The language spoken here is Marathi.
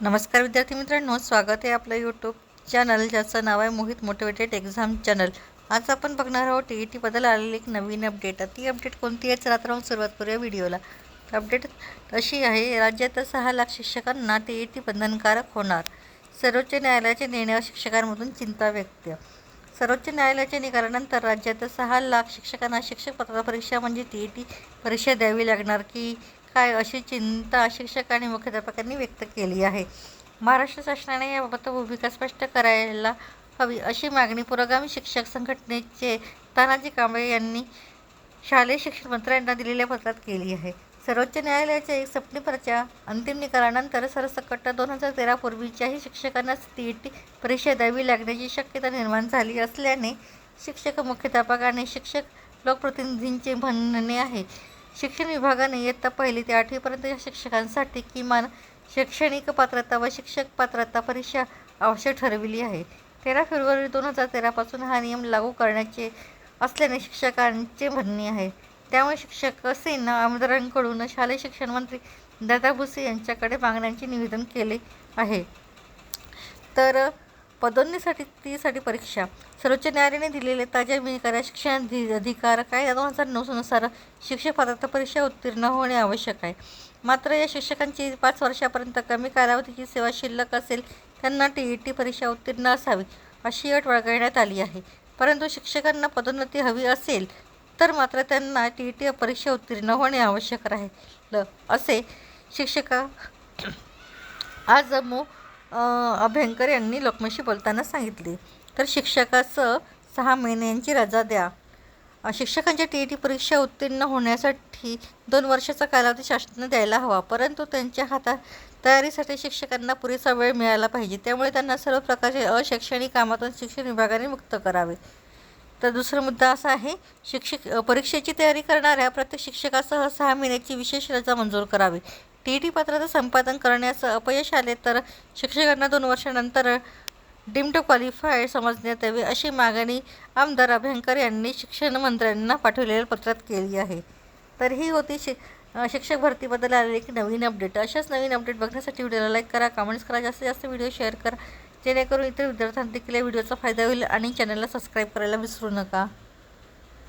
नमस्कार विद्यार्थी मित्रांनो स्वागत आहे आपलं यूट्यूब चॅनल ज्याचं नाव आहे मोहित मोटिवेटेड एक्झाम चॅनल आज आपण बघणार आहोत टी ई टीबद्दल आलेली एक नवीन अपडेट ती अपडेट कोणती आहे? चला तर आपण सुरुवात करूया व्हिडिओला अपडेट अशी आहे राज्यात सहा लाख शिक्षकांना टी ई टी बंधनकारक होणार. सर्वोच्च न्यायालयाच्या निर्णयावर शिक्षकांमधून चिंता व्यक्त. सर्वोच्च न्यायालयाच्या निकालानंतर राज्यात सहा लाख शिक्षकांना शिक्षक पात्रता परीक्षा म्हणजे टी ई टी परीक्षा द्यावी लागणार की काय अशी चिंता शिक्षक आणि मुख्याध्यापकांनी व्यक्त केली आहे. महाराष्ट्र शासनाने याबाबत भूमिका स्पष्ट करायला हवी अशी मागणी पुरोगामी शिक्षक संघटनेचे तानाजी कांबळे यांनी शालेय शिक्षण मंत्र्यांना दिलेल्या पत्रात केली आहे. सर्वोच्च न्यायालयाच्या एक सप्टेंबरच्या अंतिम निकालानंतर सरसकट दोन हजार तेरापूर्वीच्याही शिक्षकांना टी ई टी परीक्षा द्यावी लागण्याची शक्यता निर्माण झाली असल्याने शिक्षक मुख्याध्यापक आणि शिक्षक लोकप्रतिनिधींचे म्हणणे आहे. शिक्षण विभागाने इयत्ता पहिली ते आठवीपर्यंतच्या शिक्षकांसाठी किमान शैक्षणिक पात्रता व शिक्षक पात्रता परीक्षा आवश्यक ठरविली आहे. तेरा फेब्रुवारी दोन हजार तेरापासून हा नियम लागू करण्याचे असल्याने शिक्षकांचे म्हणणे आहे. त्यामुळे शिक्षक सेना आमदारांकडून शालेय शिक्षण मंत्री दादा भुसे यांच्याकडे मागण्यांचे निवेदन केले आहे. तर पदोन्नीसाठी तीसाठी परीक्षा. सर्वोच्च न्यायालयाने दिलेले ताज्या निकाला शिक्षण अधि- अधिकार कायदा दोन हजार नऊनुसार शिक्षक पात्रता परीक्षा उत्तीर्ण होणे आवश्यक आहे. मात्र या शिक्षकांची पाच वर्षापर्यंत कमी कालावधीची सेवा शिल्लक असेल त्यांना टी ई टी परीक्षा उत्तीर्ण असावी अशी अट वळगण्यात आली आहे. परंतु शिक्षकांना पदोन्नती हवी असेल तर मात्र त्यांना टी ई टी परीक्षा उत्तीर्ण होणे आवश्यक राहील. असे शिक्षका आज जम्मू अभ्यंकर यांनी लोकमतशी बोलताना सांगितले. तर शिक्षकाचं सहा महिन्यांची रजा द्या. शिक्षकांच्या टी ई टी परीक्षा उत्तीर्ण होण्यासाठी दोन वर्षाचा कालावधी शासनाने द्यायला हवा. परंतु त्यांच्या हातात तयारीसाठी शिक्षकांना पुरेसा वेळ मिळाला पाहिजे. त्यामुळे त्यांना सर्व प्रकारचे अशैक्षणिक कामातून शिक्षण विभागाने मुक्त करावे. तर दुसरा मुद्दा असा आहे शिक्षक परीक्षेची तयारी करणाऱ्या प्रत्येक शिक्षकासह सहा महिन्याची विशेष रजा मंजूर करावी. टी ई टी पत्राचं संपादन करण्यास अपयश आले तर शिक्षकांना दोन वर्षानंतर डीम्ड क्वालिफाईड समजण्यात यावे अशी मागणी आमदार अभ्यंकर यांनी शिक्षण मंत्र्यांना पाठवलेल्या पत्रात केली आहे. तर ही होती शि शिक्षक भरतीबद्दल आलेली एक नवीन अपडेट. अशाच नवीन अपडेट बघण्यासाठी व्हिडिओला लाईक करा कमेंट्स करा जास्तीत जास्त व्हिडिओ शेअर करा. जेणेकरून इतर विद्यार्थ्यांना देखील या व्हिडिओचा फायदा होईल आणि चॅनलला सबस्क्राईब करायला विसरू नका.